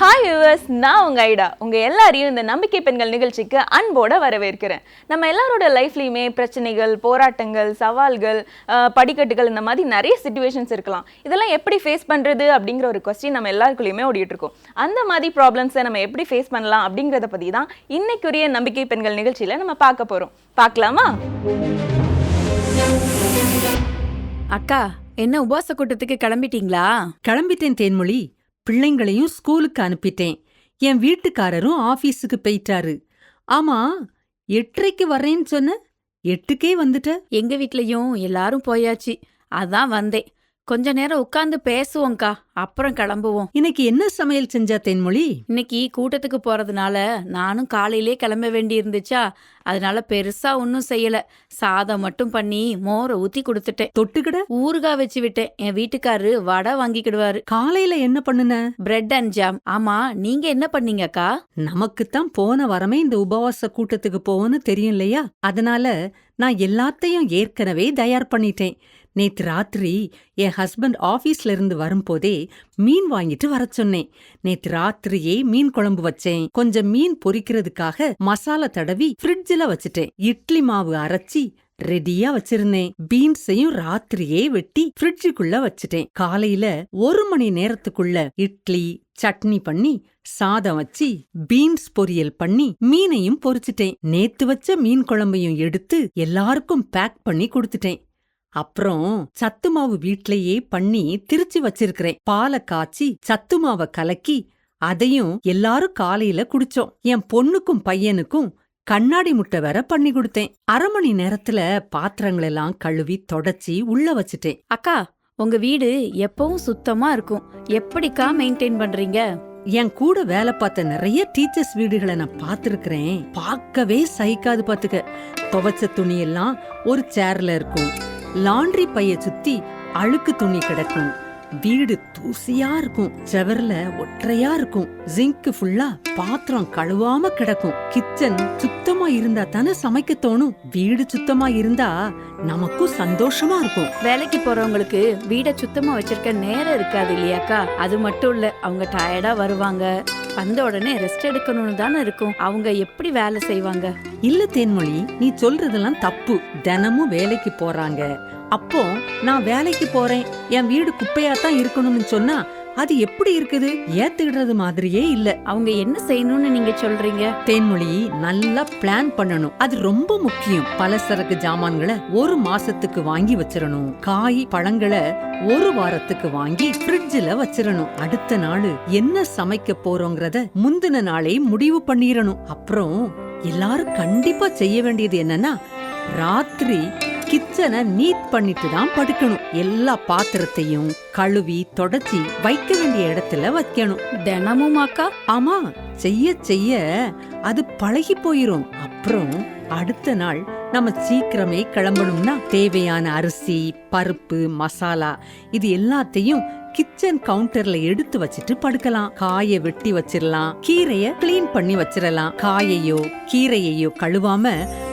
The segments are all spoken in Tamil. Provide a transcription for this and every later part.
ஹாய் யூவர்ஸ் நான் உங்க ஐடா. உங்க எல்லாரையும் இந்த நம்பிக்கை பெண்கள் நிகழ்ச்சிக்கு அன்போட வரவேற்கிறேன். நம்ம எல்லாரோட லைஃப்லயுமே பிரச்சனைகள் போராட்டங்கள் சவால்கள் படிக்கட்டுகள் இந்த மாதிரி நிறைய சுச்சுவேஷன்ஸ் இருக்கலாம். இதெல்லாம் எப்படி ஃபேஸ் பண்றது அப்படிங்கிற ஒரு கொஸ்டின் நம்ம எல்லாருக்குள்ளேயுமே ஓடிட்டு இருக்கோம். அந்த மாதிரி ப்ராப்ளம்ஸை நம்ம எப்படி ஃபேஸ் பண்ணலாம் அப்படிங்கிறத பத்தி தான் இன்னைக்குரிய நம்பிக்கை பெண்கள் நிகழ்ச்சியில நம்ம பார்க்க போறோம். பார்க்கலாமா? அக்கா என்ன உபவாச கூட்டத்துக்கு கிளம்பிட்டீங்களா? கிளம்பிட்டேன் தேன்மொழி. பிள்ளைங்களையும் ஸ்கூலுக்கு அனுப்பிட்டேன். என் வீட்டுக்காரரும் ஆபீஸுக்கு போயிட்டாரு. ஆமா எட்டரைக்கு வரேன்னு சொன்ன எட்டுக்கே வந்துட்ட. எங்க வீட்லயும் எல்லாரும் போயாச்சு. அதான் வந்தேன். கொஞ்ச நேரம் உட்கார்ந்து பேசுவோம்க்கா அப்புறம் கிளம்புவோம். இன்னைக்கு என்ன சமையல் செஞ்சா தேன்மொழி? இன்னைக்கு கூட்டத்துக்கு போறதுனால நானும் காலையிலே கிளம்ப வேண்டி இருந்துச்சா அதனால பெருசா ஒன்னும் செய்யல. சாதம் மட்டும் பண்ணி மோரை ஊத்தி கொடுத்துட்டேன். தொட்டுக்கிட? ஊறுகாய் வச்சு விட்டேன். என் வீட்டுக்காரரு வடை வாங்கிக்கிடுவாரு. காலையில என்ன பண்ணுன? பிரெட் அண்ட் ஜாம் ஆமா நீங்க என்ன பண்ணீங்கக்கா? நமக்குத்தான் போன வரமே இந்த உபவாச கூட்டத்துக்கு போவோன்னு தெரியும் இல்லையா? அதனால நான் எல்லாத்தையும் ஏற்கனவே தயார் பண்ணிட்டேன். நேத்து ராத்திரி என் ஹஸ்பண்ட் ஆபீஸ்ல இருந்து வரும்போதே மீன் வாங்கிட்டு வர சொன்னேன். நேத்து ராத்திரியே மீன் குழம்பு வச்சேன். கொஞ்சம் மீன் பொரிக்கிறதுக்காக மசாலா தடவி ஃப்ரிட்ஜில் வச்சுட்டேன். இட்லி மாவு அரைச்சி ரெடியா வச்சிருந்தேன். பீன்ஸையும் ராத்திரியே வெட்டி ஃப்ரிட்ஜுக்குள்ள வச்சுட்டேன். காலையில ஒரு மணி நேரத்துக்குள்ள இட்லி சட்னி பண்ணி சாதம் வச்சு பீன்ஸ் பொரியல் பண்ணி மீனையும் பொரிச்சிட்டேன். நேத்து வச்ச மீன் குழம்பையும் எடுத்து எல்லாருக்கும் பேக் பண்ணி கொடுத்துட்டேன். அப்புறம் சத்து மாவு வீட்லயே பண்ணி திருச்சி வச்சிருக்கிறேன். பாலை காய்ச்சி சத்து மாவை கலக்கி அதையும் எல்லாரும் காலையில குடிச்சோம். என் பொண்ணுக்கும் பையனுக்கும் கண்ணாடி முட்டை வேற பண்ணி கொடுத்தேன். அரை மணி நேரத்துல பாத்திரங்களெல்லாம் கழுவி தொடச்சி உள்ள வச்சுட்டேன். அக்கா உங்க வீடு எப்பவும் சுத்தமா இருக்கும். எப்படிக்கா மெயின்டைன் பண்றீங்க? என் கூட வேலை பார்த்த நிறைய டீச்சர்ஸ் வீடுகளை நான் பார்த்திருக்கிறேன். பார்க்கவே சகிக்காது பாத்துக்க துவைச்ச துணி எல்லாம் ஒரு சேர்ல இருக்கும். லாண்ட்ரி பைய சுத்தி அழுக்கு துணி கிடக்கும். வீடு தூசியா இருக்கும். செவர்ல ஒற்றையா இருக்கும். ஜிங்க் ஃபுல்லா பாத்திரம் கழுவாம கிடக்கும். கிச்சன் சுத்தமா இருந்தா தானே சமைக்க தோணும். வீடு சுத்தமா இருந்தா நமக்கும் சந்தோஷமா இருக்கும். வேலைக்கு போறவங்களுக்கு வீட சுத்தமா வச்சிருக்க நேரம் இருக்காது இல்லையாக்கா? அது மட்டும் இல்ல அவங்க டயர்டா வருவாங்க. வந்த உடனே ரெஸ்ட் எடுக்கணும்னு தானே இருக்கும். அவங்க எப்படி வேலை செய்வாங்க? இல்ல தேன்மொழி நீ சொல்றதெல்லாம் தப்பு. தினமும் வேலைக்கு போறாங்க. அப்போ நான் வேலைக்கு போறேன். என் வீடு குப்பையா தான் இருக்கணும்னு சொன்னா அது எப்படி இருக்குது? ஏத்துக்கிடுறது மாதிரியே இல்ல. அவங்க என்ன செய்யணும்னு நீங்க சொல்றீங்க? தேன்மொழி நல்லா பிளான் பண்ணணும். அது ரொம்ப முக்கியம். பலசரக்கு ஜாமான்களை ஒரு மாசத்துக்கு வாங்கி வச்சிரணும் காய் பழங்களை ஒரு வாரத்துக்கு வாங்கி ஃப்ரிட்ஜில் வச்சிரணும் அடுத்த நாள் என்ன சமைக்க போறோங்கிறத முந்தின நாளே முடிவு பண்ணிரணும் அப்புறம் எல்லாரும் கண்டிப்பா செய்ய வேண்டியது என்னன்னா ராத்திரி கிச்சனை நீட் பண்ணிட்டு தான் படுக்கணும். எல்லா பாத்திரத்தையும் கழுவி தொடச்சி வைக்க வேண்டிய இடத்துல வைக்கணும். தினமும் அக்கா? ஆமா செய்ய செய்ய அது பழகி போயிரும். அப்புறம் அடுத்த நாள் நம்ம சீக்கிரமே கிளம்பணும்னா தேவையான அரிசி பருப்பு மசாலா இது எல்லாத்தையும் கிச்சன் கவுண்டர்ல எடுத்து வச்சிட்டு படுக்கலாம். காய வெட்டி வச்சிரலாம். கீரைய க்ளீன் பண்ணி வச்சிரலாம். காயையோ கீரையையோ கழுவாம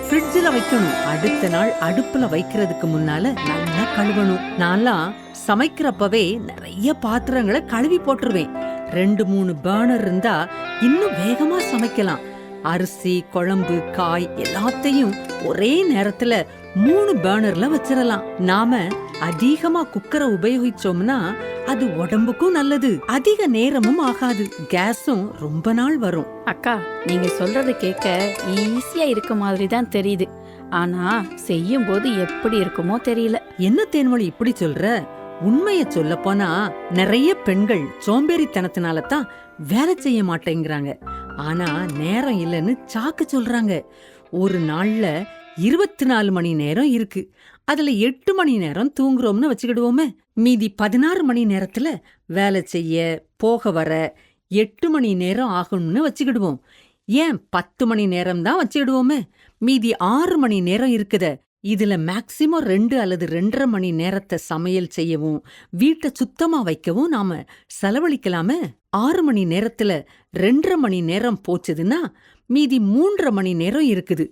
ஃப்ரிட்ஜில் வைக்கணும். அடுத்த நாள் அடுப்புல வைக்கிறதுக்கு முன்னால நல்லா கழுவணும். நான்லாம் சமைக்கிறப்பவே நிறைய பாத்திரங்களை கழுவி போட்டுருவேன். ரெண்டு மூணு பேர்னர் இருந்தா இன்னும் வேகமா சமைக்கலாம். அரிசி குழம்பு காய் எல்லாத்தையும் ஒரே நேரத்துல மூணு பேர்னர்ல வச்சிரலாம். நாம அதிகமா குக்கரை உபயோகிச்சோம்னா அது உடம்புக்கும் நல்லது. அதிக நேரமும் ஆகாது. கேஸும் ரொம்ப நாள் வரும். அக்கா நீங்க சொல்றத கேட்க ஈஸியா இருக்க மாதிரி தான் தெரியுது. ஆனா செய்யும் போது எப்படி இருக்குமோ தெரியல. என்ன தேன்மொழி இப்படி சொல்ற? உண்மைய சொல்ல போனா நிறைய பெண்கள் சோம்பேறித்தனத்தினால தான் வேலை செய்ய மாட்டேங்கிறாங்க. ஆனா நேரம் இல்லைன்னு சாக்கு சொல்றாங்க. ஒரு நாள்ல இருபத்தி நாலு மணி நேரம் இருக்கு. அதுல எட்டு மணி நேரம் தூங்குறோம்னு வச்சுக்கிடுவோமே. மீதி பதினாறு மணி நேரத்துல வேலை செய்ய போக வர எட்டு மணி நேரம் ஆகணும்னு வச்சுக்கிடுவோம். ஏன் பத்து மணி நேரம் தான் வச்சுக்கிடுவோமே? மீதி ஆறு மணி நேரம் இருக்குத. இதுல மேக்சிமம் ரெண்டு அல்லது ரெண்டரை மணி நேரத்தை சமையல் செய்யவும் வீட்டை சுத்தமா வைக்கவும் நாம செலவழிக்கலாமே. ஆறு மணி நேரத்துல ரெண்டரை மணி நேரம் போச்சுதுன்னா மீதி மூன்றரை மணி நேரம் இருக்குது.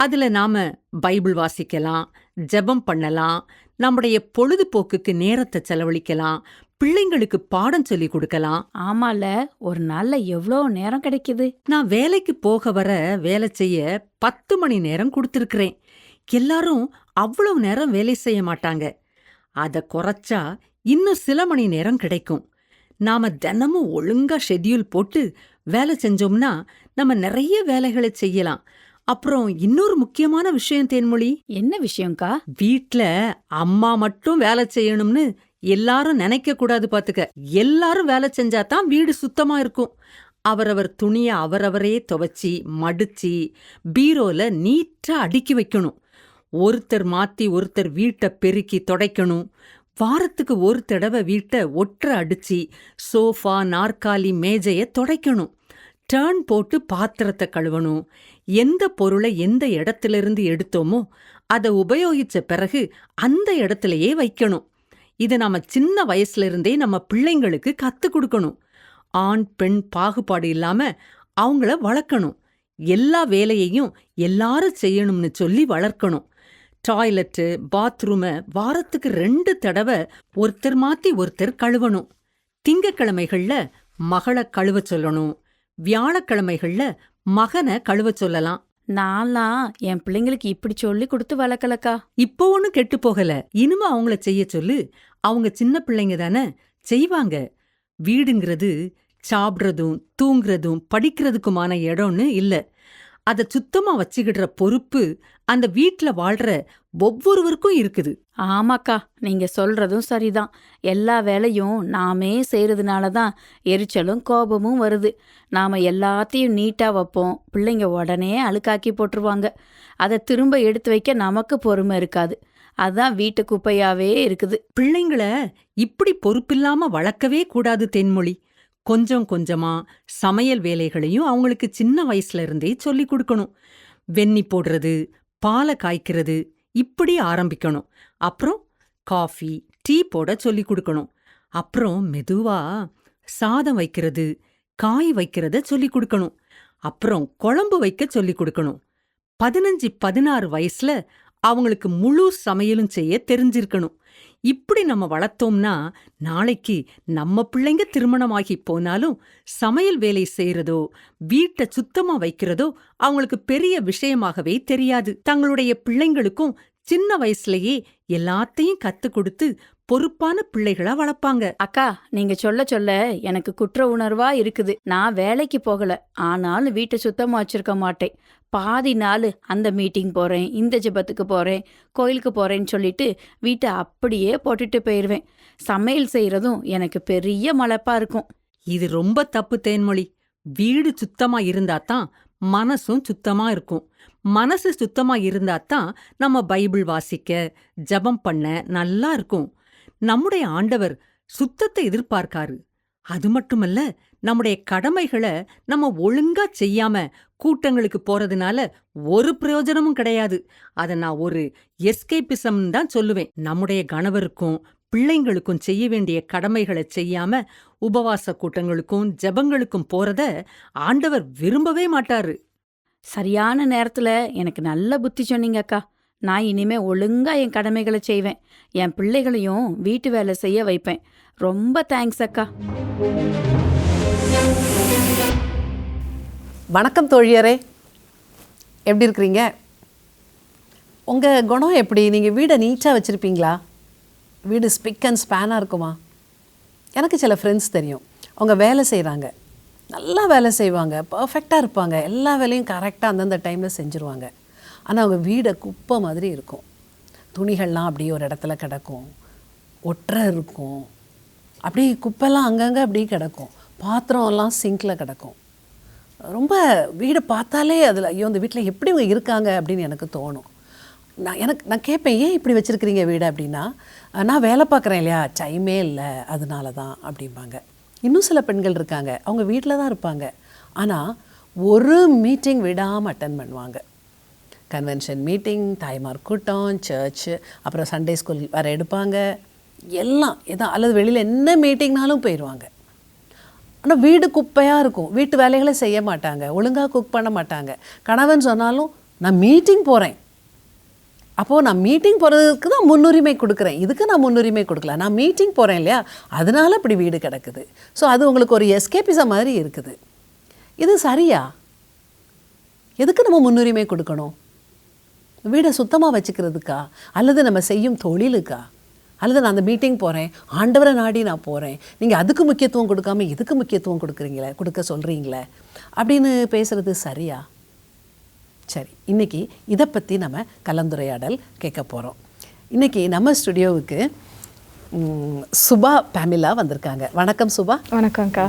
அதுல நாம பைபிள் வாசிக்கலாம் ஜெபம் பண்ணலாம் நம்முடைய பொழுதுபோக்குக்கு நேரத்தை செலவழிக்கலாம் பிள்ளைங்களுக்கு பாடம் சொல்லி கொடுக்கலாம். ஆமால ஒரு நாள்ல எவ்வளோ நேரம் கிடைக்குது? நான் வேலைக்கு போக வர வேலை செய்ய பத்து மணி நேரம் கொடுத்துருக்கிறேன். எல்லாரும் அவ்வளவு நேரம் வேலை செய்ய மாட்டாங்க. அத குறைச்சா இன்னும் சில மணி நேரம் கிடைக்கும். நாம தினமும் ஒழுங்கா ஷெட்யூல் போட்டு வேலை செஞ்சோம்னா நம்ம நிறைய வேலைகளை செய்யலாம். அப்புறம் இன்னொரு முக்கியமான விஷயம் தேன்மொழி. என்ன விஷயம்க்கா? வீட்ல அம்மா மட்டும் வேலை செய்யணும்னு எல்லாரும் நினைக்க கூடாது பாத்துக்க. எல்லாரும் வேலை செஞ்சா தான் வீடு சுத்தமா இருக்கும். அவரவர் துணிய அவரவரே துவைச்சி மடிச்சு பீரோல நீட்டா அடுக்கி வைக்கணும். ஒருத்தர் மாத்தி ஒருத்தர் வீட்டை பெருக்கி துடைக்கணும். வாரத்துக்கு ஒரு தடவை வீட்டை ஒற்ற அடிச்சு சோஃபா நாற்காலி மேஜைய துடைக்கணும். டேர்ன் போட்டு பாத்திரத்தை கழுவணும். எந்த பொருளை எந்த இடத்திலிருந்து எடுத்தோமோ அதை உபயோகிச்ச பிறகு அந்த இடத்துலயே வைக்கணும். இதை நாம சின்ன வயசுல இருந்தே நம்ம பிள்ளைங்களுக்கு கத்து கொடுக்கணும். ஆண் பெண் பாகுபாடு இல்லாம அவங்கள வளர்க்கணும். எல்லா வேலையையும் எல்லாரும் செய்யணும்னு சொல்லி வளர்க்கணும். டாய்லெட்டு பாத்ரூமை வாரத்துக்கு ரெண்டு தடவை ஒருத்தர் மாத்தி ஒருத்தர் கழுவணும். திங்கக்கிழமைகளில் மகளை கழுவ சொல்லணும். வியாழக்கிழமைகள்ல மகனை கழுவ சொல்லலாம். நான்லாம் என் பிள்ளைங்களுக்கு இப்படி சொல்லி கொடுத்து வளர்க்கலக்கா. இப்போ ஒன்னும் கெட்டு போகல. இனிமே அவங்கள செய்ய சொல்லு. அவங்க சின்ன பிள்ளைங்க தானே. செய்வாங்க. வீடுங்கிறது சாப்பிடுறதும் தூங்குறதும் படிக்கிறதுக்குமான இடம்னு இல்ல. அத சுத்தமா வச்சுக்கிடுற பொறுப்பு அந்த வீட்ல வாழ்ற ஒவ்வொருவருக்கும் இருக்குது. ஆமாக்கா நீங்க சொல்றதும் சரிதான். எல்லா வேலையும் நாமே செய்யறதுனால தான் எரிச்சலும் கோபமும் வருது. நாம எல்லாத்தையும் நீட்டா வைப்போம். பிள்ளைங்க உடனே அழுக்காக்கி போட்டுருவாங்க. அதை திரும்ப எடுத்து வைக்க நமக்கு பொறுமை இருக்காது. அதான் வீட்டு குப்பையாவே இருக்குது. பிள்ளைங்கள இப்படி பொறுப்பில்லாம வளர்க்கவே கூடாது தென்மொழி. கொஞ்சம் கொஞ்சமா சமையல் வேலைகளையும் அவங்களுக்கு சின்ன வயசுல இருந்தே சொல்லி கொடுக்கணும். வெண்ணி போடுறது பாலை காய்க்கிறது இப்படி ஆரம்பிக்கணும். அப்புறம் காஃபி டீ போட சொல்லி கொடுக்கணும். அப்புறம் மெதுவா சாதம் வைக்கிறது காய் வைக்கிறத சொல்லி கொடுக்கணும். அப்புறம் குழம்பு வைக்க சொல்லி கொடுக்கணும். பதினஞ்சு பதினாறு வயசுல அவங்களுக்கு முழு சமையலும் செய்ய தெரிஞ்சிருக்கணும். இப்படி நம்ம வளர்த்தோம்னா நாளைக்கு நம்ம பிள்ளைங்க திருமணமாகி போனாலும் சமையல் வேலை செய்யறதோ வீட்டை சுத்தமா வைக்கிறதோ அவங்களுக்கு பெரிய விஷயமாகவே தெரியாது. தங்களுடைய பிள்ளைங்களுக்கும் சின்ன வயசுலயே எல்லாத்தையும் கத்து கொடுத்து பொறுப்பான பிள்ளைகளா வளர்ப்பாங்க. அக்கா நீங்க சொல்ல சொல்ல எனக்கு குற்ற உணர்வா இருக்குது. நான் வேலைக்கு போகல. ஆனாலும் வீட்டை சுத்தமா வச்சிருக்க மாட்டேன். பாதி நாள் அந்த மீட்டிங் போறேன் இந்த ஜெபத்துக்கு போறேன் கோயிலுக்கு போறேன்னு சொல்லிட்டு வீட்டை அப்படியே போட்டுட்டு போயிடுவேன் சமையல் செய்யறதும் எனக்கு பெரிய மலைப்பா இருக்கும். இது ரொம்ப தப்பு தேன்மொழி. வீடு சுத்தமா இருந்தாதான் மனசும் சுத்தமா இருக்கும். மனசு சுத்தமா இருந்தாதான் நம்ம பைபிள் வாசிக்க ஜெபம் பண்ண நல்லா இருக்கும். நம்முடைய ஆண்டவர் சுத்தத்தை எதிர்பார்க்காரு. அது மட்டுமல்ல நம்முடைய கடமைகளை நம்ம ஒழுங்கா செய்யாம கூட்டங்களுக்கு போறதுனால ஒரு பிரயோஜனமும் கிடையாது. அத நான் ஒரு எஸ்கேபிசம் தான் சொல்லுவேன். நம்முடைய கணவருக்கும் பிள்ளைங்களுக்கும் செய்ய வேண்டிய கடமைகளை செய்யாம உபவாச கூட்டங்களுக்கும் ஜெபங்களுக்கும் போறத ஆண்டவர் விரும்பவே மாட்டாரு. சரியான நேரத்துல எனக்கு நல்ல புத்தி சொன்னீங்க அக்கா நான் இனிமே ஒழுங்கா என் கடமைகளை செய்வேன். என் பிள்ளைகளையும் வீட்டு வேலை செய்ய வைப்பேன். ரொம்ப தேங்க்ஸ் அக்கா. வணக்கம் தோழியரே. எப்படி இருக்கிறீங்க? உங்கள் குணம் எப்படி? நீங்கள் வீடை நீட்டாக வச்சுருப்பீங்களா? வீடு ஸ்பிக் அண்ட் ஸ்பேனாக இருக்குமா? எனக்கு சில ஃப்ரெண்ட்ஸ் தெரியும். அவங்க வேலை செய்கிறாங்க நல்லா வேலை செய்வாங்க. பர்ஃபெக்டாக இருப்பாங்க. எல்லா வேலையும் கரெக்டாக அந்தந்த டைமில் செஞ்சுருவாங்க. ஆனால் அவங்க வீடை குப்பை மாதிரி இருக்கும். துணிகள்லாம் அப்படியே ஒரு இடத்துல கிடக்கும். ஒற்றை இருக்கும். அப்படியே குப்பைலாம் அங்கங்கே அப்படியே கிடக்கும். பாத்திரம்லாம் சிங்கில் கிடக்கும். ரொம்ப வீடை பார்த்தாலே அதில் ஐயோ இந்த வீட்டில் எப்படி இவங்க இருக்காங்க அப்படின்னு எனக்கு தோணும். நான் எனக்கு நான் கேட்பேன் ஏன் இப்படி வச்சுருக்கிறீங்க வீடு? அப்படின்னா நான் வேலை பார்க்குறேன் இல்லையா? டைமே இல்லை. அதனால தான் அப்படிம்பாங்க. இன்னும் சில பெண்கள் இருக்காங்க. அவங்க வீட்டில் தான் இருப்பாங்க. ஆனால் ஒரு மீட்டிங் விடாமல் அட்டன் பண்ணுவாங்க. கன்வென்ஷன் மீட்டிங் தாய்மார் கூட்டம் சர்ச்சு அப்புறம் சண்டே ஸ்கூல் வர எடுப்பாங்க. எல்லாம் எதா அல்லது வெளியில் என்ன மீட்டிங்னாலும் போயிடுவாங்க ஆனால் வீடு குப்பையாக இருக்கும். வீட்டு வேலைகளை செய்ய மாட்டாங்க. ஒழுங்காக குக் பண்ண மாட்டாங்க. கணவன் சொன்னாலும் நான் மீட்டிங் போகிறேன் அப்போது நான் மீட்டிங் போகிறதுக்கு தான் முன்னுரிமை கொடுக்குறேன். இதுக்கு நான் முன்னுரிமை கொடுக்கல. நான் மீட்டிங் போகிறேன் இல்லையா? அதனால் இப்படி வீடு கிடக்குது. ஸோ அது உங்களுக்கு ஒரு எஸ்கேபிசம் மாதிரி இருக்குது. இது சரியா? எதுக்கு நம்ம முன்னுரிமை கொடுக்கணும்? வீடை சுத்தமாக வச்சுக்கிறதுக்கா? அல்லது நம்ம செய்யும் தொழிலுக்கா? அல்லது நான் அந்த மீட்டிங் போகிறேன் ஆண்டவரை நாடி நான் போகிறேன் நீங்கள் அதுக்கு முக்கியத்துவம் கொடுக்காம இதுக்கு முக்கியத்துவம் கொடுக்குறீங்களே கொடுக்க சொல்கிறீங்களே அப்படின்னு பேசுகிறது சரியா? சரி இன்னைக்கு இதை பற்றி நம்ம கலந்துரையாடல் கேட்க போகிறோம் இன்னைக்கு நம்ம ஸ்டுடியோவுக்கு சுபா பேமிலா வந்திருக்காங்க. வணக்கம் சுபா. வணக்கம்க்கா.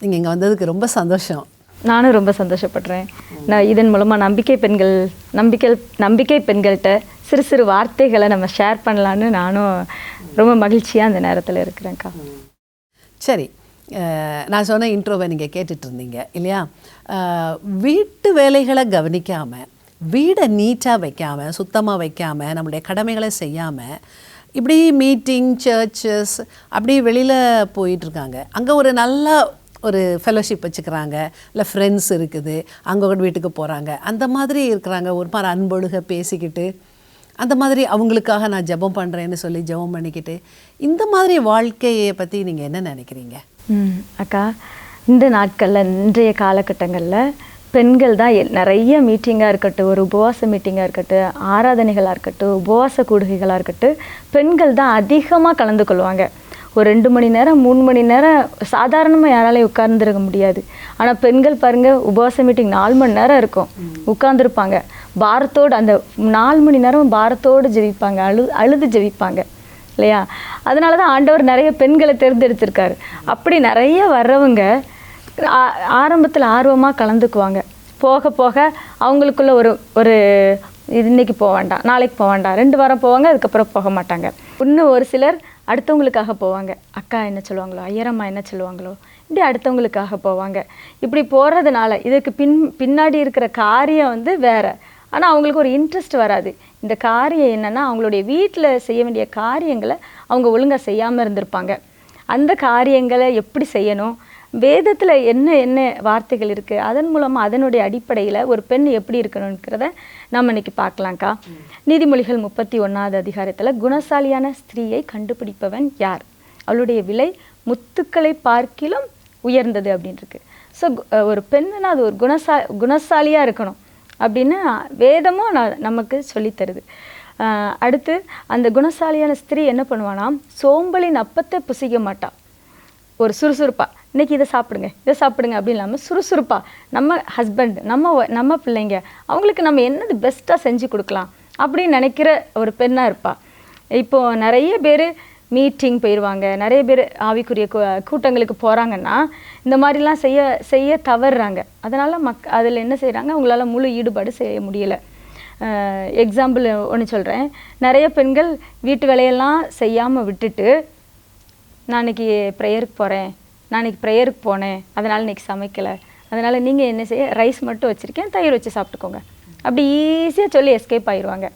நீங்கள் இங்கே வந்ததுக்கு ரொம்ப சந்தோஷம். நானும் ரொம்ப சந்தோஷப்படுறேன். நான் இதன் மூலமாக நம்பிக்கை பெண்கள் நம்பிக்கை நம்பிக்கை பெண்கள்கிட்ட சிறு சிறு வார்த்தைகளை நம்ம ஷேர் பண்ணலான்னு நானும் ரொம்ப மகிழ்ச்சியாக அந்த நேரத்தில் இருக்கிறேன்க்கா. சரி. நான் சொன்ன இன்ட்ரோவை நீங்கள் கேட்டுட்டு இருந்தீங்க இல்லையா? வீட்டு வேலைகளை கவனிக்காமல் வீடை நீட்டாக வைக்காமல் சுத்தமாக வைக்காமல் நம்மளுடைய கடமைகளை செய்யாமல் இப்படி மீட்டிங் சர்ச்சஸ் அப்படி வெளியில் போயிட்டுருக்காங்க அங்கே ஒரு நல்ல ஒரு ஃபெலோஷிப் வச்சுக்கிறாங்க இல்லை ஃப்ரெண்ட்ஸ் இருக்குது அங்கே கூட வீட்டுக்கு போகிறாங்க அந்த மாதிரி இருக்கிறாங்க. ஒரு மாதிரி அன்பொழுக பேசிக்கிட்டு அந்த மாதிரி அவங்களுக்காக நான் ஜெபம் பண்ணுறேன்னு சொல்லி ஜெபம் பண்ணிக்கிட்டு இந்த மாதிரி வாழ்க்கையை பற்றி நீங்கள் என்ன நினைக்கிறீங்க? அக்கா இந்த நாட்களில் இன்றைய காலகட்டங்களில் பெண்கள் தான் நிறைய மீட்டிங்காக இருக்கட்டும் ஒரு உபவாச மீட்டிங்காக இருக்கட்டும் ஆராதனைகளாக இருக்கட்டும் உபவாச கூடுகைகளாக இருக்கட்டும் பெண்கள் தான் அதிகமாக கலந்து கொள்வாங்க. ஒரு ரெண்டு மணி நேரம் மூணு மணி நேரம் சாதாரணமாக யாராலையும் உட்கார்ந்துருக்க முடியாது. ஆனால் பெண்கள் பாருங்கள் உபவாச மீட்டிங் நாலு மணி நேரம் இருக்கும். உட்காந்துருப்பாங்க பாரத்தோடு அந்த நாலு மணி நேரம் பாரத்தோடு ஜெபிப்பாங்க. அழு அழுது ஜெபிப்பாங்க. இல்லையா? அதனால தான் ஆண்டவர் நிறைய பெண்களை தேர்ந்தெடுத்திருக்காரு. அப்படி நிறைய வர்றவங்க ஆரம்பத்தில் ஆர்வமாக கலந்துக்குவாங்க. போக போக அவங்களுக்குள்ள ஒரு ஒரு இது இன்னைக்கு போக வேண்டாம் நாளைக்கு போக வேண்டாம். ரெண்டு வாரம் போவாங்க அதுக்கப்புறம் போக மாட்டாங்க. இன்னும் ஒரு சிலர் அடுத்தவங்களுக்காக போவாங்க. அக்கா என்ன சொல்லுவாங்களோ ஐயரம்மா என்ன சொல்லுவாங்களோ இப்படி அடுத்தவங்களுக்காக போவாங்க. இப்படி போகிறதுனால இதுக்கு பின் பின்னாடி இருக்கிற காரியம் வந்து வேற. ஆனால் அவங்களுக்கு ஒரு இன்ட்ரெஸ்ட் வராது. இந்த காரியம் என்னன்னா அவங்களுடைய வீட்டில் செய்ய வேண்டிய காரியங்களை அவங்க ஒழுங்காக செய்யாமல் இருந்திருப்பாங்க. அந்த காரியங்களை எப்படி செய்யணும்? வேதத்தில் என்ன என்ன வார்த்தைகள் இருக்குது அதன் மூலமாக அதனுடைய அடிப்படையில் ஒரு பெண் எப்படி இருக்கணுங்கிறத நம்ம இன்னைக்கு பார்க்கலாம்க்கா. நீதிமொழிகள் முப்பத்தி ஒன்றாவது அதிகாரத்தில் குணசாலியான ஸ்திரீயை கண்டுபிடிப்பவன் யார்? அவளுடைய விலை முத்துக்களை பார்க்கிலும் உயர்ந்தது அப்படின்ருக்கு ஸோ ஒரு பெண்ணுன்னா அது ஒரு குணசா குணசாலியாக இருக்கணும் அப்படின்னு வேதமும் நான் நமக்கு சொல்லித் தருது. அடுத்து அந்த குணசாலியான ஸ்திரீ என்ன பண்ணுவானா சோம்பலின் அப்பத்தை புசிக்க மாட்டாள் ஒரு சுறுசுறுப்பாக இன்றைக்கி இதை சாப்பிடுங்க இதை சாப்பிடுங்க அப்படின்னு இல்லாமல் சுறுசுறுப்பாக நம்ம ஹஸ்பண்ட் நம்ம நம்ம பிள்ளைங்க அவங்களுக்கு நம்ம என்னது பெஸ்ட்டாக செஞ்சு கொடுக்கலாம் அப்படின்னு நினைக்கிற ஒரு பெண்ணாக இருப்பாள் இப்போது நிறைய பேர் மீட்டிங் போயிடுவாங்க நிறைய பேர் ஆவிக்குரிய கூ- கூட்டங்களுக்கு போகிறாங்கன்னா இந்த மாதிரிலாம் செய்ய செய்ய தவறுறாங்க. அதனால் மக் அதில் என்ன செய்கிறாங்க அவங்களால முழு ஈடுபாடு செய்ய முடியல. எக்ஸாம்பிள் ஒன்று சொல்கிறேன் நிறைய பெண்கள் வீட்டு வேலையெல்லாம் செய்யாமல் விட்டுட்டு நான் இன்னைக்கு ப்ரேயருக்கு போகிறேன் நான் ப்ரேயருக்கு போனேன். அதனால் இன்னைக்கு சமைக்கலை. அதனால் நீங்கள் என்ன செய்ய ரைஸ் மட்டும் வச்சுருக்கேன் தயிர் வச்சு சாப்பிட்டுக்கோங்க. அப்படி ஈஸியாக சொல்லி எஸ்கேப் ஆயிடுவாங்க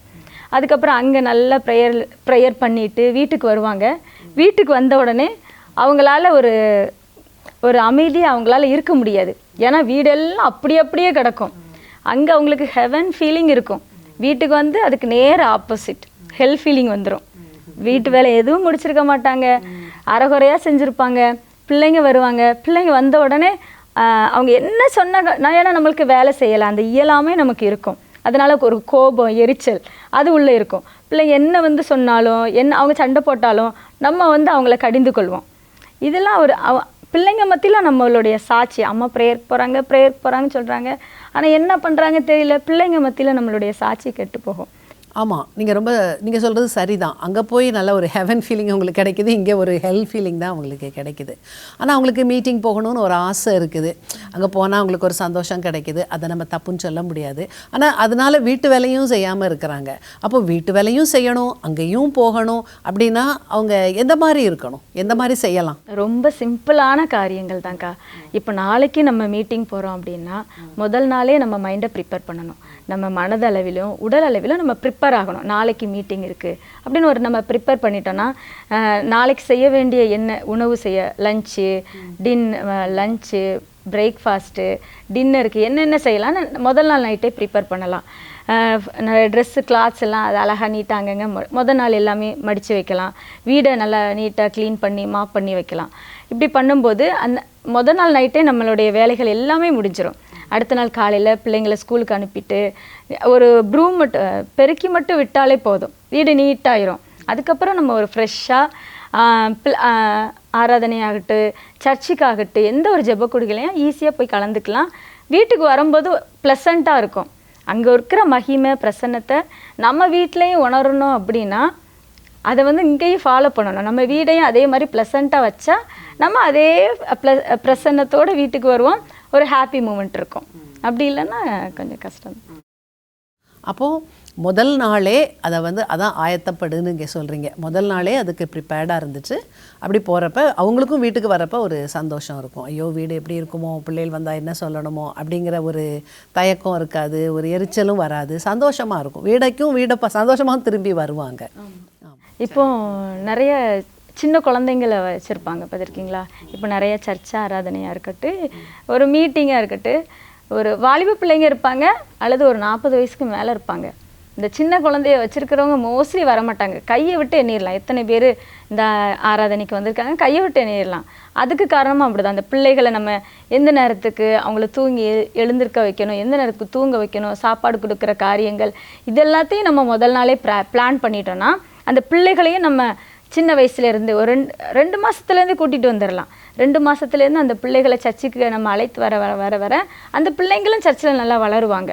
அதுக்கப்புறம் அங்கே நல்லா ப்ரேயர் ப்ரேயர் பண்ணிவிட்டு வீட்டுக்கு வருவாங்க. வீட்டுக்கு வந்த உடனே அவங்களால ஒரு ஒரு அமைதியாக அவங்களால இருக்க முடியாது. ஏன்னா வீடெல்லாம் அப்படி அப்படியே கிடக்கும். அங்கே அவங்களுக்கு ஹெவன் ஃபீலிங் இருக்கும். வீட்டுக்கு வந்து அதுக்கு நேர ஆப்போசிட் ஹெல் ஃபீலிங் வந்துடும் வீட்டு வேலை எதுவும் முடிச்சிருக்க மாட்டாங்க. அறகுறையாக செஞ்சுருப்பாங்க. பிள்ளைங்க வருவாங்க. பிள்ளைங்க வந்த உடனே அவங்க என்ன சொன்னாங்க நான் ஏன்னா நம்மளுக்கு வேலை செய்யலை. அந்த இயலாமே நமக்கு இருக்கும். அதனால ஒரு கோபம் எரிச்சல் அது உள்ளே இருக்கும். பிள்ளைங்க என்ன வந்து சொன்னாலும் என்ன அவங்க சண்டை போட்டாலும் நம்ம வந்து அவங்கள கடிந்து கொள்வோம். இதெல்லாம் ஒரு அவ- பிள்ளைங்க மத்தியில் நம்மளுடைய சாட்சி. அம்மா ப்ரேயர் போகிறாங்க ப்ரேயர் போகிறாங்கன்னு சொல்கிறாங்க ஆனால் என்ன பண்ணுறாங்க தெரியல. பிள்ளைங்க மத்தியில் நம்மளுடைய சாட்சி கெட்டு போகும். ஆமாம் நீங்கள் ரொம்ப நீங்கள் சொல்கிறது சரி தான் அங்கே போய் நல்ல ஒரு ஹெவன் ஃபீலிங் உங்களுக்கு கிடைக்குது இங்கே ஒரு ஹெல் ஃபீலிங் தான் உங்களுக்கு கிடைக்குது. ஆனால் அவங்களுக்கு மீட்டிங் போகணும்னு ஒரு ஆசை இருக்குது. அங்கே போனால் அவங்களுக்கு ஒரு சந்தோஷம் கிடைக்குது. அதை நம்ம தப்புன்னு சொல்ல முடியாது. ஆனால் அதனால வீட்டு வேலையும் செய்யாமல் இருக்கிறாங்க. அப்போ வீட்டு வேலையும் செய்யணும் அங்கேயும் போகணும் அப்படின்னா அவங்க எந்த மாதிரி இருக்கணும்? எந்த மாதிரி செய்யலாம்? ரொம்ப சிம்பிளான காரியங்கள் தான்க்கா. இப்போ நாளைக்கு நம்ம மீட்டிங் போகிறோம் அப்படின்னா முதல் நாளே நம்ம மைண்டை ப்ரிப்பேர் பண்ணணும். நம்ம மனதளவிலும் உடல் அளவிலும் நம்ம ப்ரிப்பேர் ஆகணும். நாளைக்கு மீட்டிங் இருக்குது அப்படின்னு ஒரு நம்ம ப்ரிப்பேர் பண்ணிட்டோன்னா நாளைக்கு செய்ய வேண்டிய என்ன உணவு செய்ய லஞ்சு டின் லஞ்சு பிரேக்ஃபாஸ்ட்டு டின்னருக்கு என்னென்ன செய்யலாம்னு முதல் நாள் நைட்டே ப்ரிப்பேர் பண்ணலாம். ட்ரெஸ்ஸு கிளாத்ஸ் எல்லாம் அது அழகாக நீட்டாக அங்கங்கே மொ- நாள் எல்லாமே மடித்து வைக்கலாம். வீடை நல்லா நீட்டாக க்ளீன் பண்ணி மாப் பண்ணி வைக்கலாம். இப்படி பண்ணும்போது அந்த முதல் நாள் நைட்டே நம்மளுடைய வேலைகள் எல்லாமே முடிஞ்சிடும் அடுத்த நாள் காலையில் பிள்ளைங்களை ஸ்கூலுக்கு அனுப்பிட்டு ஒரு ப்ரூம் மட்டும் பெருக்கி மட்டும் விட்டாலே போதும். வீடு நீட்டாயிரும். அதுக்கப்புறம் நம்ம ஒரு ஃப்ரெஷ்ஷாக ஆராதனையாகட்டு ஆகட்டும் எந்த ஒரு ஜெப குடிகளையும் ஈஸியாக போய் கலந்துக்கலாம். வீட்டுக்கு வரும்போது ப்ளசண்ட்டாக இருக்கும். அங்கே இருக்கிற மகிமை பிரசன்னத்தை நம்ம வீட்லேயும் உணரணும் அப்படின்னா அதை வந்து இங்கேயும் ஃபாலோ பண்ணணும். நம்ம வீடையும் அதே மாதிரி ப்ளசண்ட்டாக வச்சா நம்ம அதே ப்ள பிரசன்னத்தோட வீட்டுக்கு வருவோம். ஒரு ஹாப்பி மூமெண்ட் இருக்கும். அப்படி இல்லைன்னா கொஞ்சம் கஷ்டம். அப்போது முதல் நாளே அதை வந்து அதான் ஆயத்தப்படுன்னு இங்கே சொல்கிறீங்க முதல் நாளே அதுக்கு ப்ரிப்பேர்டாக இருந்துச்சு. அப்படி போகிறப்ப அவங்களுக்கும் வீட்டுக்கு வரப்ப ஒரு சந்தோஷம் இருக்கும். ஐயோ வீடு எப்படி இருக்குமோ பிள்ளைகள் வந்தால் என்ன சொல்லணுமோ அப்படிங்கிற ஒரு தயக்கம் இருக்காது ஒரு எரிச்சலும் வராது. சந்தோஷமாக இருக்கும். வீடைக்கும் வீடை ப சந்தோஷமாக திரும்பி வருவாங்க. இப்போ நிறைய சின்ன குழந்தைங்கள வச்சுருப்பாங்க பார்த்துருக்கீங்களா? இப்போ நிறைய சர்ச்சை ஆராதனையாக இருக்கட்டும் ஒரு மீட்டிங்காக இருக்கட்டும் ஒரு வாலிப பிள்ளைங்க இருப்பாங்க அல்லது ஒரு நாற்பது வயசுக்கு மேலே இருப்பாங்க. இந்த சின்ன குழந்தைய வச்சுருக்கிறவங்க மோஸ்ட்லி வரமாட்டாங்க. கையை விட்டு எண்ணிடலாம் எத்தனை பேர் இந்த ஆராதனைக்கு வந்திருக்காங்க? கையை விட்டு எண்ணிடலாம் அதுக்கு காரணமும் அப்படிதான். அந்த பிள்ளைகளை நம்ம எந்த நேரத்துக்கு அவங்கள தூங்கி எழுந்திருக்க வைக்கணும் எந்த நேரத்துக்கு தூங்க வைக்கணும் சாப்பாடு கொடுக்குற காரியங்கள் இது எல்லாத்தையும் நம்ம முதல் நாளே பிளான் பண்ணிட்டோன்னா அந்த பிள்ளைகளையும் நம்ம சின்ன வயசுலேருந்து ஒரு ரெண்டு ரெண்டு மாதத்துலேருந்து கூட்டிகிட்டு வந்துடலாம் ரெண்டு மாதத்துலேருந்து அந்த பிள்ளைகளை சர்ச்சுக்கு நம்ம அழைத்து வர வர வர வர அந்த பிள்ளைங்களும் சர்ச்சில் நல்லா வளருவாங்க.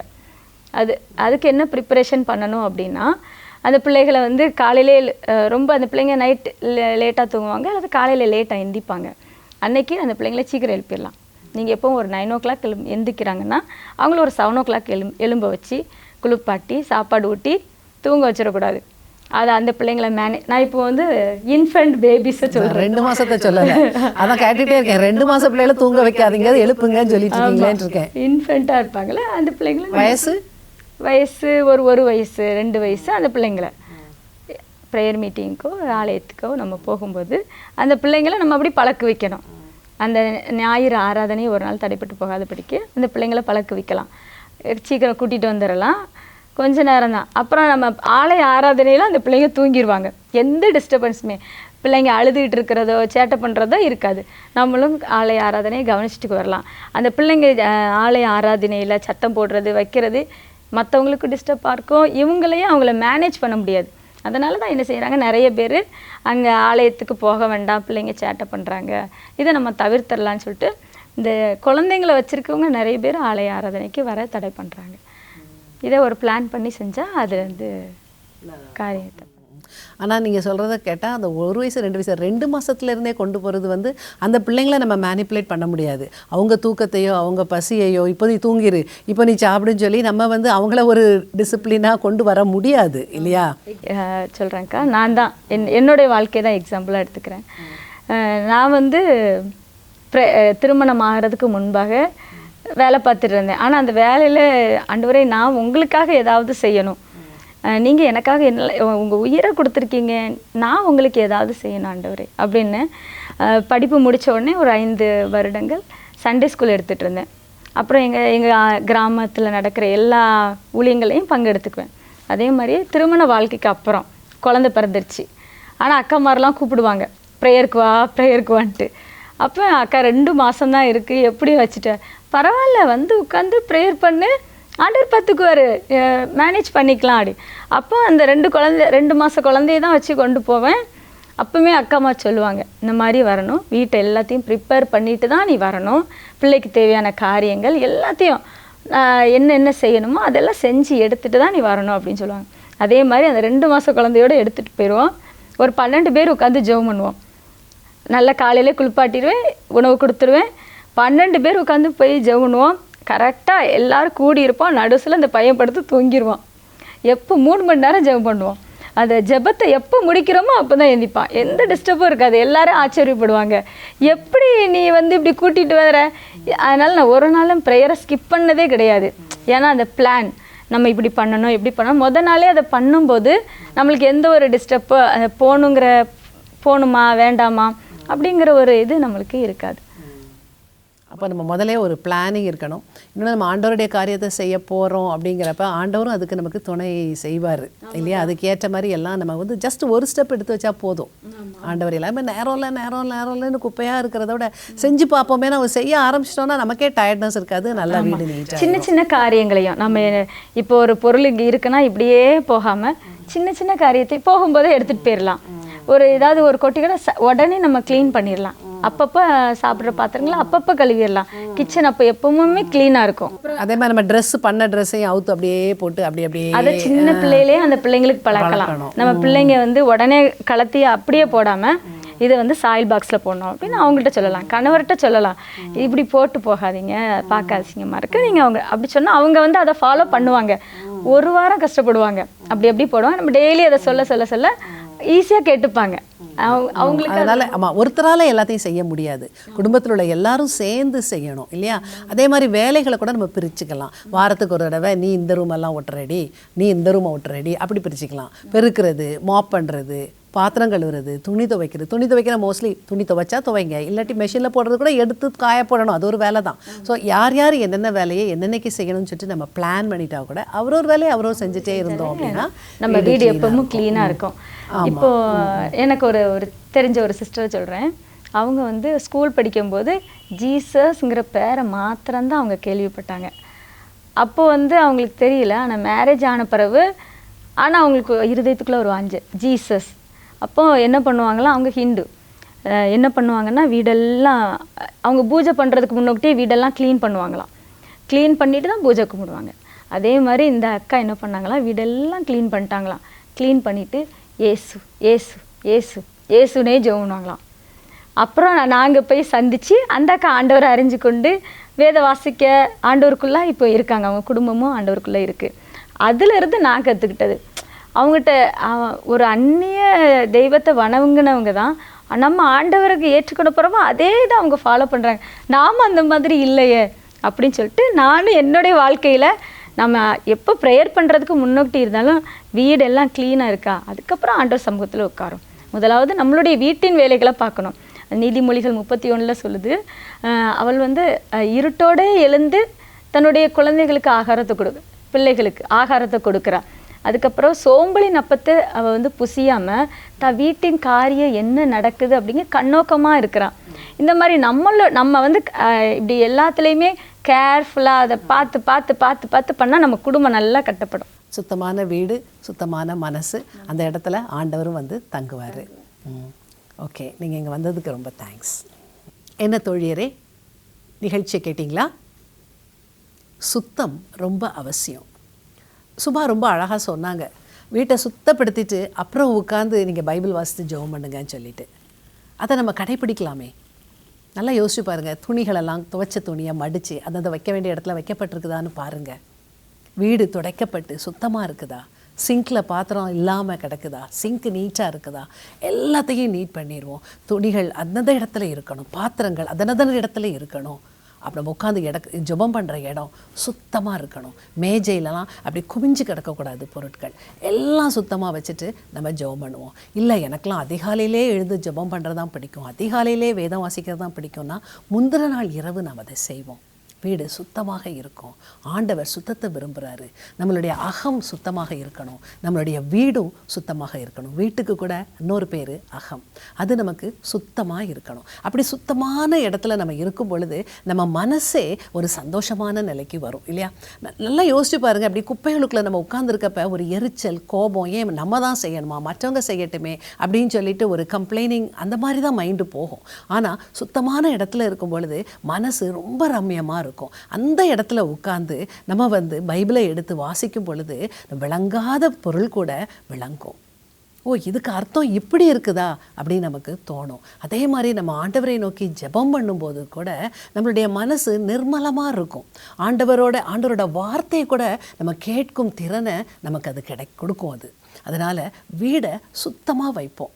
அது அதுக்கு என்ன ப்ரிப்பரேஷன் பண்ணணும் அப்படின்னா அந்த பிள்ளைகளை வந்து காலையிலே ரொம்ப அந்த பிள்ளைங்க நைட் லேட்டாக தூங்குவாங்க. அல்லது காலையில் லேட்டாக எந்திப்பாங்க. அன்னைக்கு அந்த பிள்ளைங்களை சீக்கிரம் எழுப்பிடலாம். நீங்கள் எப்போவும் ஒரு நைன் ஓ கிளாக் எழும் எந்திக்கிறாங்கன்னா அவங்கள ஒரு செவன் ஓ கிளாக் எலும் எலும்ப வச்சு குளிப்பாட்டி சாப்பாடு ஊட்டி தூங்க வச்சிடக்கூடாது. அது அந்த பிள்ளைங்களை மேனே நான் இப்போ வந்து இன்ஃபென்ட் பேபிஸை சொல்கிறேன் ரெண்டு மாசத்தை சொல்லலை. அதான் கேட்டுட்டே இருக்கேன். ரெண்டு மாச பிள்ளைகளை தூங்க வைக்காதீங்க. எழுப்புங்கன்னு சொல்லிட்டு இருக்கீங்களேன்னு இருக்கேன். இன்ஃபென்ட்டாக இருப்பாங்களே அந்த பிள்ளைங்களை வயசு? வயசு ஒரு ஒரு வயசு ரெண்டு வயசு அந்த பிள்ளைங்கள. ப்ரேயர் மீட்டிங்க்கோ ஆலயத்துக்கோ நம்ம போகும்போது அந்த பிள்ளைங்களை நம்ம அப்படி பழக்க வைக்கணும். அந்த ஞாயிறு ஆராதனை ஒரு நாள் தடைப்பட்டு போகாதபடிக்கு அந்த பிள்ளைங்களை பழக்க வைக்கலாம். சீக்கிரம் கூட்டிகிட்டு வந்துடலாம் கொஞ்ச நேரம் தான் அப்புறம் நம்ம ஆலய ஆராதனையில் அந்த பிள்ளைங்க தூங்கிடுவாங்க எந்த டிஸ்டர்பன்ஸுமே பிள்ளைங்க அழுதுகிட்டு இருக்கிறதோ சேட்டை பண்ணுறதோ இருக்காது. நம்மளும் ஆலய ஆராதனையை கவனிச்சுட்டு வரலாம். அந்த பிள்ளைங்க ஆலய ஆராதனையில் சத்தம் போடுறது வைக்கிறது மற்றவங்களுக்கு டிஸ்டர்பாக இருக்கும். இவங்களையும் அவங்கள மேனேஜ் பண்ண முடியாது. அதனால தான் என்ன செய்கிறாங்க நிறைய பேர் அங்கே ஆலயத்துக்கு போக வேண்டாம் பிள்ளைங்க சேட்டை பண்ணுறாங்க இதை நம்ம தவிர்த்தரலான்னு சொல்லிட்டு இந்த குழந்தைங்கள வச்சுருக்கவங்க நிறைய பேர் ஆலய ஆராதனைக்கு வர தடை பண்ணுறாங்க இதை ஒரு பிளான் பண்ணி செஞ்சால் அது வந்து காரியத்தை. ஆனால் நீங்கள் சொல்கிறத கேட்டால் அந்த ஒரு வயசு ரெண்டு வயசு ரெண்டு மாசத்துல இருந்தே கொண்டு போகிறது வந்து அந்த பிள்ளைங்களை நம்ம மேனிப்புலேட் பண்ண முடியாது. அவங்க தூக்கத்தையோ அவங்க பசியையோ இப்போ நீ தூங்கிரு இப்போ நீ சாப்பிடுன்னு சொல்லி நம்ம வந்து அவங்கள ஒரு டிசிப்ளினாக கொண்டு வர முடியாது இல்லையா? அஹ் சொல்றேன்க்கா. நான் தான். என் என்னுடைய வாழ்க்கையை தான் எக்ஸாம்பிளாக எடுத்துக்கிறேன். நான் வந்து திருமணம் ஆகிறதுக்கு முன்பாக வேலை பார்த்துட்டு இருந்தேன். ஆனால் அந்த வேலையில் ஆண்டவரே நான் உங்களுக்காக ஏதாவது செய்யணும். நீங்கள் எனக்காக என்ன உங்கள் உயிரை கொடுத்துருக்கீங்க. நான் உங்களுக்கு ஏதாவது செய்யணும் ஆண்டவரே அப்படின்னு படிப்பு முடித்த உடனே ஒரு ஐந்து வருடங்கள் சண்டே ஸ்கூல் எடுத்துகிட்டு இருந்தேன். அப்புறம் எங்கள் எங்கள் கிராமத்தில் நடக்கிற எல்லா ஊழியங்களையும் பங்கெடுத்துக்குவேன். அதே மாதிரி திருமண வாழ்க்கைக்கு அப்புறம் குழந்த பிறந்துருச்சு. ஆனால் அக்கா மாதிரிலாம் கூப்பிடுவாங்க. ப்ரேயருக்கு வா ப்ரேயருக்கு வான்ட்டு. அப்போ அக்கா ரெண்டு மாதம் தான் இருக்குது எப்படி வச்சுட்டேன் பரவாயில்ல வந்து உட்காந்து ப்ரேயர் பண்ணு ஆண்டர் பார்த்துக்குவாரு மேனேஜ் பண்ணிக்கலாம் அப்படி. அப்போ அந்த ரெண்டு குழந்தை ரெண்டு மாத குழந்தைய தான் வச்சு கொண்டு போவேன். அப்பவுமே அக்காம்மா சொல்லுவாங்க இந்த மாதிரி வரணும். வீட்டை எல்லாத்தையும் ப்ரிப்பேர் பண்ணிட்டு தான் நீ வரணும். பிள்ளைக்கு தேவையான காரியங்கள் எல்லாத்தையும் என்னென்ன என்ன என்ன செய்யணுமோ அதெல்லாம் செஞ்சு எடுத்துகிட்டு தான் நீ வரணும் அப்படின்னு சொல்லுவாங்க. அதே மாதிரி அந்த ரெண்டு மாத குழந்தையோட எடுத்துகிட்டு போயிடுவோம். ஒரு பன்னெண்டு பேர் உட்காந்து ஜெபம் பண்ணுவோம். நல்லா காலையிலே குளிப்பாட்டிடுவேன் உணவு கொடுத்துருவேன். பன்னெண்டு பேர் உட்காந்து போய் ஜவுனுவோம். கரெக்டாக எல்லோரும் கூடியிருப்போம். நடுசில் அந்த பையன் படுத்து தூங்கிடுவான் எப்போ மூணு மணி நேரம் ஜெபம் பண்ணுவோம். அந்த ஜெபத்தை எப்போ முடிக்கிறோமோ அப்போ தான் எந்திப்பான். எந்த டிஸ்டர்பும் இருக்காது. எல்லாரும் ஆச்சரியப்படுவாங்க. எப்படி நீ வந்து இப்படி கூட்டிகிட்டு வர? அதனால் நான் ஒரு நாளும் ப்ரேயரை ஸ்கிப் பண்ணதே கிடையாது. ஏன்னா அந்த பிளான் நம்ம இப்படி பண்ணணும் இப்படி பண்ணணும். முத நாளே அதை பண்ணும்போது நம்மளுக்கு எந்த ஒரு டிஸ்டர்பு போகணுங்கிற போகணுமா வேண்டாமா அப்படிங்கிற ஒரு இது நம்மளுக்கு இருக்காது. அப்போ நம்ம முதல்ல ஒரு பிளானிங் இருக்கணும். இன்னொன்று நம்ம ஆண்டவருடைய காரியத்தை செய்ய போகிறோம் அப்படிங்கிறப்ப ஆண்டவரும் அதுக்கு நமக்கு துணை செய்வார். இல்லையா? அதுக்கு ஏற்ற மாதிரி எல்லாம் நம்ம வந்து ஜஸ்ட் ஒரு ஸ்டெப் எடுத்து வச்சா போதும். ஆண்டவர் எல்லாமே நேரம் இல்லை நேரம் நேரம் இல்லைன்னு குப்பையாக இருக்கிறத விட செஞ்சு பார்ப்போமே நம்ம செய்ய ஆரம்பிச்சிட்டோம்னா நமக்கே டயர்ட்னஸ் இருக்காது நல்லா வீடு சின்ன சின்ன காரியங்களையும் நம்ம இப்போ ஒரு பொருள் இங்கே இருக்குன்னா இப்படியே போகாம சின்ன சின்ன காரியத்தை போகும்போதே எடுத்துட்டு போயிடலாம் ஒரு ஏதாவது ஒரு கொட்டி கூட ச- உடனே நம்ம க்ளீன் பண்ணிடலாம் அப்பப்போ சாப்பிட்ற பாத்திரங்களை அப்பப்போ கழுவிடலாம் கிச்சன் அப்போ எப்பவுமே க்ளீனாக இருக்கும். அதே மாதிரி நம்ம ட்ரெஸ் பண்ண ட்ரெஸ்ஸையும் அவுத்து அப்படியே போட்டு அப்படி அப்படியே அதை சின்ன பிள்ளையிலே அந்த பிள்ளைங்களுக்கு பழக்கலாம். நம்ம பிள்ளைங்க வந்து உடனே கலத்தி அப்படியே போடாம இதை வந்து சாயில் பாக்ஸில் போடணும் அப்படின்னு அவங்கள்ட்ட சொல்லலாம். கணவர்கிட்ட சொல்லலாம். இப்படி போட்டு போகாதீங்க பார்க்க அசிங்கமாக இருக்கு நீங்கள் அவங்க அப்படி சொன்னால் அவங்க வந்து அதை ஃபாலோ பண்ணுவாங்க. ஒரு வாரம் கஷ்டப்படுவாங்க. அப்படி அப்படி போடுவாங்க. நம்ம டெய்லி அதை சொல்ல சொல்ல சொல்ல ஈஸியாக கேட்டுப்பாங்க. அவங்க- அவங்களுக்கு அதனால ஆமா ஒருத்தரால எல்லாத்தையும் செய்ய முடியாது. குடும்பத்தில் உள்ள எல்லாரும் சேர்ந்து செய்யணும் இல்லையா? அதே மாதிரி வேலைகளை கூட நம்ம பிரிச்சுக்கலாம். வாரத்துக்கு ஒரு தடவை நீ இந்த ரூம் எல்லாம் ஒட்டுறடி நீ இந்த ரூமை ஒட்டுறடி அப்படி பிரிச்சுக்கலாம். பெருக்கிறது மாப் பண்றது பாத்திரம் கழுவுறது துணி துவைக்கிறது. துணி துவைக்கிற மோஸ்ட்லி துணி துவைச்சா துவைங்க. இல்லாட்டி மெஷினில் போடுறது கூட எடுத்து காய போடணும். அது ஒரு வேலை தான். ஸோ யார் யார் என்னென்ன வேலையை என்னென்னைக்கு செய்யணும்னு சொல்லிட்டு நம்ம பிளான் பண்ணிட்டா கூட அவரவர் வேலையை அவரவர் செஞ்சுட்டே இருந்தோம் அப்படின்னா நம்ம வீடு எப்பவும் க்ளீனாக இருக்கும். இப்போ எனக்கு ஒரு ஒரு தெரிஞ்ச ஒரு சிஸ்டர் சொல்கிறேன் அவங்க வந்து ஸ்கூல் படிக்கும்போது ஜீசஸ்ங்கிற பேரை மாத்திரம்தான் அவங்க கேள்விப்பட்டாங்க. அப்போ வந்து அவங்களுக்கு தெரியல ஆனால் மேரேஜ் ஆன பிறகு ஆனால் அவங்களுக்கு இருதயத்துக்குள்ள ஒரு வாஞ்சு. ஜீசஸ் அப்போ என்ன பண்ணுவாங்களாம் அவங்க ஹிந்து. அஹ் என்ன பண்ணுவாங்கன்னா வீடெல்லாம் அவங்க பூஜை பண்ணுறதுக்கு முன்னோக்கிட்டே வீடெல்லாம் க்ளீன் பண்ணுவாங்களாம். க்ளீன் பண்ணிட்டு தான் பூஜை கும்பிடுவாங்க. அதே மாதிரி இந்த அக்கா என்ன பண்ணாங்களாம் வீடெல்லாம் க்ளீன் பண்ணிட்டாங்களாம். க்ளீன் பண்ணிட்டு ஏசு ஏசு ஏசு ஏசுனே ஜெபம் அப்புறம் நாங்கள் போய் சந்தித்து அந்த அக்கா ஆண்டவரை அறிஞ்சு கொண்டு வேத வாசிக்க ஆண்டவருக்குள்ளே இப்போ இருக்காங்க. அவங்க குடும்பமும் ஆண்டவருக்குள்ளே இருக்குது அதிலிருந்து நான் கற்றுக்கிட்டது அவங்ககிட்ட ஒரு அந்நிய தெய்வத்தை வணங்குனவங்க தான். நம்ம ஆண்டவருக்கு ஏற்றுக்கொண்ட போகிறோமோ அதே தான் அவங்க ஃபாலோ பண்ணுறாங்க நாம் அந்த மாதிரி இல்லையே அப்படின்னு சொல்லிட்டு நானும் என்னுடைய வாழ்க்கையில் நம்ம எப்போ ப்ரேயர் பண்ணுறதுக்கு முன்னோக்கி இருந்தாலும் வீடெல்லாம் க்ளீனாக இருக்கா? அதுக்கப்புறம் ஆண்டவர் சமூகத்தில் உட்காரும். முதலாவது நம்மளுடைய வீட்டின் வேலைகளை பார்க்கணும். நீதிமொழிகள் முப்பத்தி ஒன்றில் சொல்லுது அவள் வந்து அஹ், இருட்டோடே எழுந்து தன்னுடைய குழந்தைகளுக்கு ஆகாரத்தை கொடு பிள்ளைகளுக்கு ஆகாரத்தை கொடுக்குறா. அதுக்கப்புறம் சோம்பலின் நப்பத்தை அவள் வந்து புசியாமல் தான் வீட்டின் காரியம் என்ன நடக்குது அப்படிங்கிற கண்ணோக்கமாக இருக்கிறான் இந்த மாதிரி நம்மள நம்ம வந்து இப்படி எல்லாத்துலேயுமே கேர்ஃபுல்லாக அதை பார்த்து பார்த்து பார்த்து பார்த்து பண்ணால் நம்ம குடும்பம் நல்லா கட்டப்படும். சுத்தமான வீடு சுத்தமான மனசு. அந்த இடத்துல ஆண்டவரும் வந்து தங்குவார். ஓகே நீங்கள் இங்கே வந்ததுக்கு ரொம்ப தேங்க்ஸ் என்ன தோழியரே நிகழ்ச்சியை கேட்டிங்களா? சுத்தம் ரொம்ப அவசியம். சுபா ரொம்ப அழகாக சொன்னாங்க. வீட்டை சுத்தப்படுத்திட்டு அப்புறம் உட்காந்து நீங்கள் பைபிள் வாசித்து ஜெபம் பண்ணுங்கன்னு சொல்லிட்டு. அதை நம்ம கடைப்பிடிக்கலாமே நல்லா யோசிச்சு பாருங்கள் துணிகளெல்லாம் துவைச்ச துணியை மடித்து அந்தந்த வைக்க வேண்டிய இடத்துல வைக்கப்பட்டிருக்குதான்னு பாருங்கள் வீடு துடைக்கப்பட்டு சுத்தமாக இருக்குதா? சிங்கில் பாத்திரம் இல்லாமல் கிடக்குதா? சிங்க் நீட்டாக இருக்குதா? எல்லாத்தையும் நீட் பண்ணிடுவோம் துணிகள் அந்தந்த இடத்துல இருக்கணும். பாத்திரங்கள் அதனதன இடத்துல இருக்கணும். அப்படி நம்ம உட்காந்து இட ஜெபம் பண்ணுற இடம் சுத்தமாக இருக்கணும். மேஜையிலலாம் அப்படி குமிஞ்சு கிடக்கக்கூடாது பொருட்கள். எல்லாம் சுத்தமாக வச்சுட்டு நம்ம ஜெபம் பண்ணுவோம். இல்லை எனக்கெலாம் அதிகாலையிலே எழுந்து ஜெபம் பண்ணுறது தான் பிடிக்கும். அதிகாலையிலே வேதம் வாசிக்கிறது தான் பிடிக்கும்னா முந்தின நாள் இரவு நாம் அதை செய்வோம். வீடு சுத்தமாக இருக்கும். ஆண்டவர் சுத்தத்தை விரும்புகிறாரு நம்மளுடைய அகம் சுத்தமாக இருக்கணும். நம்மளுடைய வீடும் சுத்தமாக இருக்கணும். வீட்டுக்கு கூட இன்னொரு பேர் அகம். அது நமக்கு சுத்தமாக இருக்கணும். அப்படி சுத்தமான இடத்துல நம்ம இருக்கும் பொழுது நம்ம மனசே ஒரு சந்தோஷமான நிலைக்கு வரும் இல்லையா? ந- நல்லா யோசிச்சு பாருங்க. அப்படி குப்பைகளுக்குள்ளே நம்ம உட்காந்துருக்கப்ப ஒரு எரிச்சல் கோபம் ஏன் நம்ம தான் செய்யணுமா? மற்றவங்க செய்யட்டுமே அப்படின்னு சொல்லிட்டு ஒரு கம்ப்ளைனிங் அந்த மாதிரி தான் மைண்டு போகும். ஆனால் சுத்தமான இடத்துல இருக்கும் பொழுது மனசு ரொம்ப ரம்யமாக இருக்கும். அந்த இடத்துல உட்கார்ந்து நம்ம வந்து பைபிளை எடுத்து வாசிக்கும் பொழுது விளங்காத பொருள் கூட விளங்கும். ஓ இதுக்கு அர்த்தம் இப்படி இருக்குதா? அப்படின்னு நமக்கு தோணும். அதே மாதிரி நம்ம ஆண்டவரை நோக்கி ஜெபம் பண்ணும்போது கூட நம்மளுடைய மனசு நிர்மலமாக இருக்கும். ஆண்டவரோட ஆண்டவரோட வார்த்தையை கூட நம்ம கேட்கும் திறனை நமக்கு அது கிடை கொடுக்கும் அது. அதனால் வீடை சுத்தமாக வைப்போம்.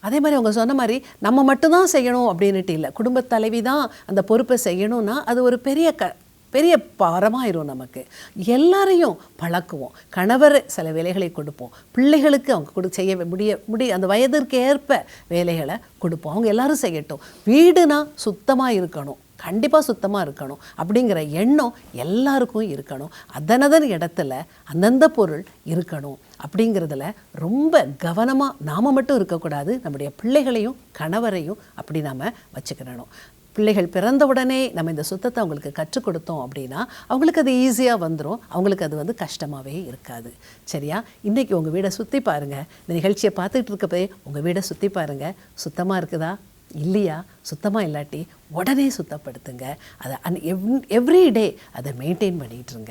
அதே மாதிரி அவங்க சொன்ன மாதிரி நம்ம மட்டும்தான் செய்யணும் அப்படின்னுட்டு இல்லை. குடும்பத் தலைவி தான் அந்த பொறுப்பை செய்யணும்னா அது ஒரு பெரிய க பெரிய பாரமாயிரும் நமக்கு. எல்லாரையும் பழக்குவோம். கணவர் சில வேலைகளை கொடுப்போம். பிள்ளைகளுக்கு அவங்க கொடு செய்ய முடிய முடிய அந்த வயதிற்கு ஏற்ப வேலைகளை கொடுப்போம். அவங்க எல்லாரும் செய்யட்டும். வீடுனா சுத்தமாக இருக்கணும். கண்டிப்பாக சுத்தமாக இருக்கணும் அப்படிங்கிற எண்ணம் எல்லாருக்கும் இருக்கணும். அதனதன் இடத்துல அந்தந்த பொருள் இருக்கணும் அப்படிங்கிறதுல ரொம்ப கவனமாக நாம் மட்டும் இருக்கக்கூடாது. நம்முடைய பிள்ளைகளையும் கணவரையும் அப்படி நாம் வச்சுக்கிடணும். பிள்ளைகள் பிறந்த உடனே நம்ம இந்த சுத்தத்தை அவங்களுக்கு கற்றுக் கொடுத்தோம் அப்படின்னா அவங்களுக்கு அது ஈஸியாக வந்துடும் அவங்களுக்கு அது வந்து கஷ்டமாகவே இருக்காது. சரியா? இன்றைக்கி உங்கள் வீடை சுற்றி பாருங்கள் இந்த நிகழ்ச்சியை பார்த்துக்கிட்டு இருக்கப்பே உங்கள் வீடை சுற்றி பாருங்கள் சுத்தமாக இருக்குதா? இல்லையா? சுத்தமாக இல்லாட்டி உடனே சுத்தப்படுத்துங்க. அதை அன் எவ்ரி டே அதை மெயின்டைன் பண்ணிகிட்ருங்க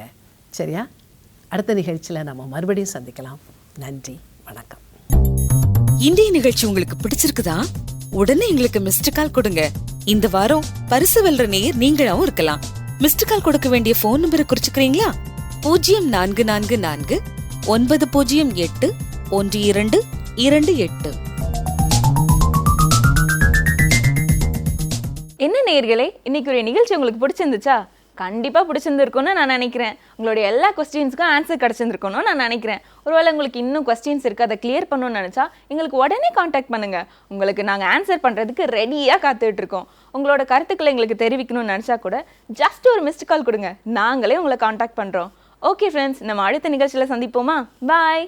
சரியா? அடுத்த நிகழ்ச்சியில் நம்ம மறுபடியும் சந்திக்கலாம். நன்றி வணக்கம். இன்றைய நிகழ்ச்சி உங்களுக்கு பிடிச்சிருக்குதா? உடனே எங்களுக்கு மிஸ்டு கால் கொடுங்க. இந்த வாரம் பரிசு வெல்ற நேயர் நீங்களாவும் இருக்கலாம். மிஸ்டு கால் கொடுக்க வேண்டிய போன் நம்பரை குறிச்சுக்கிறீங்களா? பூஜ்ஜியம் நான்கு நான்கு நான்கு ஒன்பது பூஜ்ஜியம் எட்டு ஒன்று இரண்டு இரண்டு எட்டு. என்ன நேர்களே இன்னைக்கு ஒரு நிகழ்ச்சி உங்களுக்கு பிடிச்சிருந்துச்சா? கண்டிப்பாக பிடிச்சிருந்துருக்கும்னு நான் நினைக்கிறேன். உங்களுடைய எல்லா கொஸ்டின்ஸ்க்கும் ஆன்சர் கிடச்சிருந்துருக்கணும்னு நான் நினைக்கிறேன். ஒருவேளை உங்களுக்கு இன்னும் கொஸ்டின்ஸ் இருக்குது அதை கிளியர் பண்ணணும்னு நினச்சா எங்களுக்கு உடனே காண்டாக்ட் பண்ணுங்கள் உங்களுக்கு நாங்கள் ஆன்சர் பண்ணுறதுக்கு ரெடியாக காத்துட்ருக்கோம் உங்களோட கருத்துக்களை எங்களுக்கு தெரிவிக்கணும்னு நினச்சா கூட ஜஸ்ட் ஒரு மிஸ்டு கால் கொடுங்க. நாங்களே உங்களை காண்டாக்ட் பண்ணுறோம் ஓகே ஃப்ரெண்ட்ஸ் நம்ம அடுத்த நிகழ்ச்சியில் சந்திப்போமா? பாய்